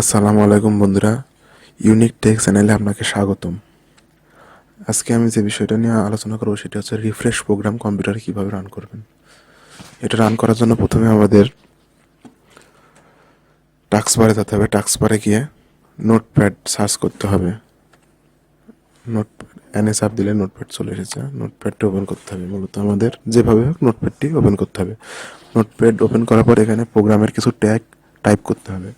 আসসালামু আলাইকুম বন্ধুরা। ইউনিক টেক চ্যানেলে আপনাকে স্বাগতম। আজকে আমি যে বিষয়টা নিয়ে আলোচনা করব সেটা হচ্ছে রিফ্রেশ প্রোগ্রাম কম্পিউটারে কীভাবে রান করবেন। এটা রান করার জন্য প্রথমে আমাদের টাক্স বারে যেতে হবে। টাক্স বারে গিয়ে নোটপ্যাড সার্চ করতে হবে। নোট এনে চাপ দিলে নোটপ্যাড চলে এসেছে। নোটপ্যাডটা ওপেন করতে হবে। মূলত আমাদের যেভাবে হোক নোটপ্যাডটি ওপেন করতে হবে। নোটপ্যাড ওপেন করার পর এখানে প্রোগ্রামের কিছু ট্যাগ টাইপ করতে হবে।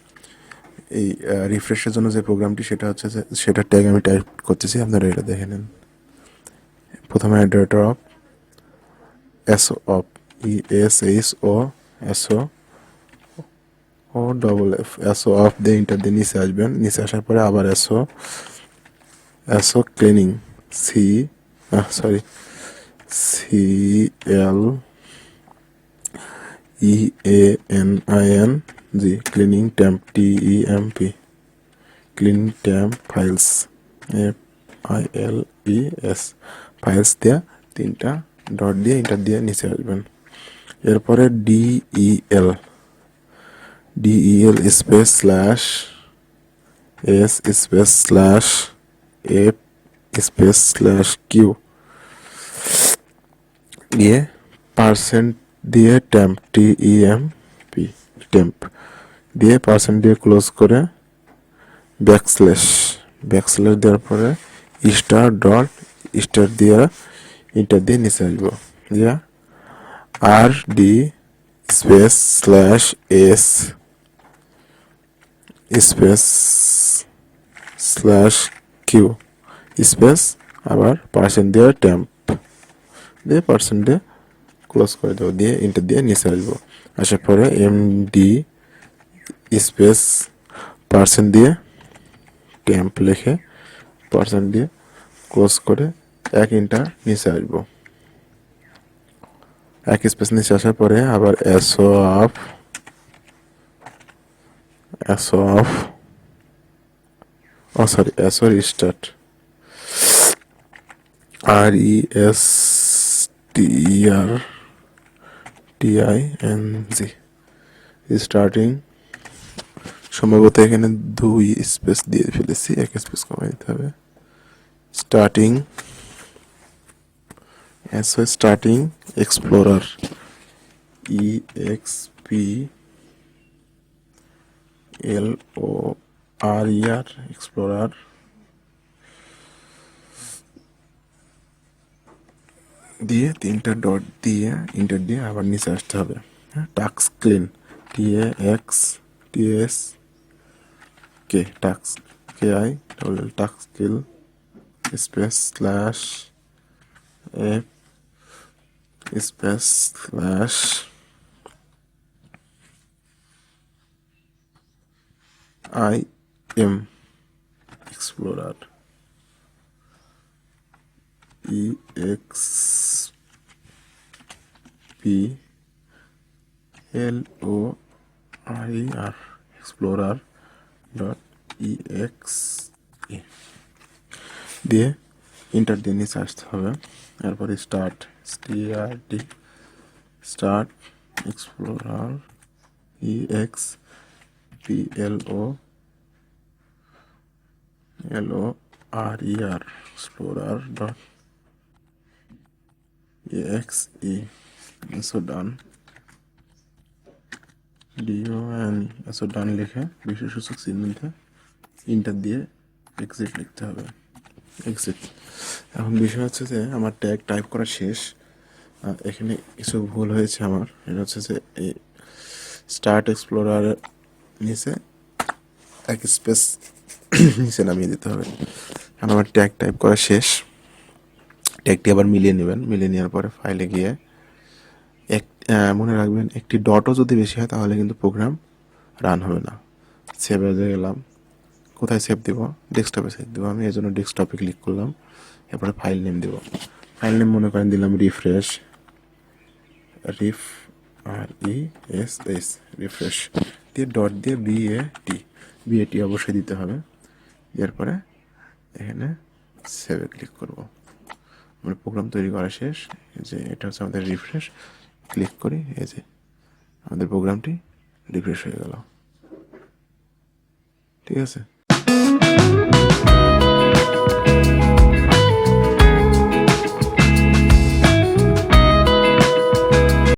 এই রিফ্রেশের জন্য যে প্রোগ্রামটি সেটা হচ্ছে যে সেটা ট্যাগ আমি টাইপ করতেছি, আপনারা এটা দেখে নেন। প্রথমে অ্যাডারেটর off S off E S H O S O O double F S O off দিয়ে ইন্টার দিয়ে নিচে আসবেন। নিচে আসার পরে আবার S O S O cleaning C sorry C L E A N I N G cleaning temp T E M P cleaning temp files F I L E S files দেওয়া তিনটা dot দিয়ে enter দিয়ে নিচে আসবেন। এরপরে D E L D E L space slash S space slash F space slash Q দিয়ে percent দিয়ে temp T E M P temp দিয়ে পার্সেন্ট দিয়ে ক্লোজ করে ব্যাকস্ল্যাশ ব্যাকস্ল্যাশ দেওয়ার পরে স্টার ডট স্টার দিয়ে ইন্টার দিয়ে নিচে আসব। দিয়া R D space slash S, space slash Q, space আবার পার্সেন্ট দিয়ে ট্যাম্প, দিয়ে পার্সেন্ট দিয়ে ক্লোজ করে দেবো। দিয়ে ইন্টার দিয়ে নিচে আসব। আসার পরে এম ডি স্পেস পার্সেন্ট দিয়ে ট্যাম্প লিখে পার্সেন্ট দিয়ে ক্লোজ করে এক ইন্টার নিচে আসব। এক স্পেস নিচে আসার পরে আবার S O of S O of O sorry S O start R E S T R T I N G starting সম্ভবত এখানে দুই স্পেস দিয়ে ফেলেছি, এক স্পেস কমাই দিতে হবে। Starting S starting explorer E X P L O R E R explorer দিয়ে তিনটা ডট দিয়ে ইন্টার দিয়ে আবার নিচে আসতে হবে। হ্যাঁ tasks clean T X T S K tasks K I double tasks kill space slash F space slash I M explorer E X P L O R E R explorer dot E X E দিয়ে enter দিয়ে নিচে আসতে হবে। এরপরে start T R D start explorer E X P L O L O R E R explorer dot X E এসো ডান deo N এসো ডান লিখে বিশেষসূচক চিহ্ন দিয়ে ইন্টার দিয়ে এক্সিট লিখতে হবে। এক্সিট এখন বিষয় হচ্ছে যে আমার ট্যাগ টাইপ করা শেষ। এখানে কিছু ভুল হয়েছে আমার। এটা হচ্ছে যে এই স্টার্ট এক্সপ্লোরার নিচে এক স্পেস নিচে নামিয়ে দিতে হবে। কারণ আমার ট্যাগ টাইপ করা শেষ। ট্যাগটি আবার মিলিয়ে নেবেন। মিলিয়ে নেওয়ার পরে ফাইলে গিয়ে মনে রাখবেন, একটি ডটও যদি বেশি হয়, তাহলে কিন্তু প্রোগ্রাম রান হবে না। সেভ এজে গেলাম। কোথায় সেভ দিব? ডেস্কটপে সেভ দিব। আমি এই জন্য ডেস্কটপে ক্লিক করলাম। এরপরে ফাইল নেম দিব। ফাইল নেম মনে করেন, দিলাম refresh ref R E S S refresh দিয়ে ডট দিয়ে B A T B A T অবশ্যই দিতে হবে। এরপরে এখানে সেভে ক্লিক করব। আমার প্রোগ্রাম তৈরি করা শেষ। যে এটা হচ্ছে আমাদের রিফ্রেশ ক্লিক করি এই যে আমাদের প্রোগ্রামটি রিফ্রেশ হয়ে গেল। ঠিক আছে?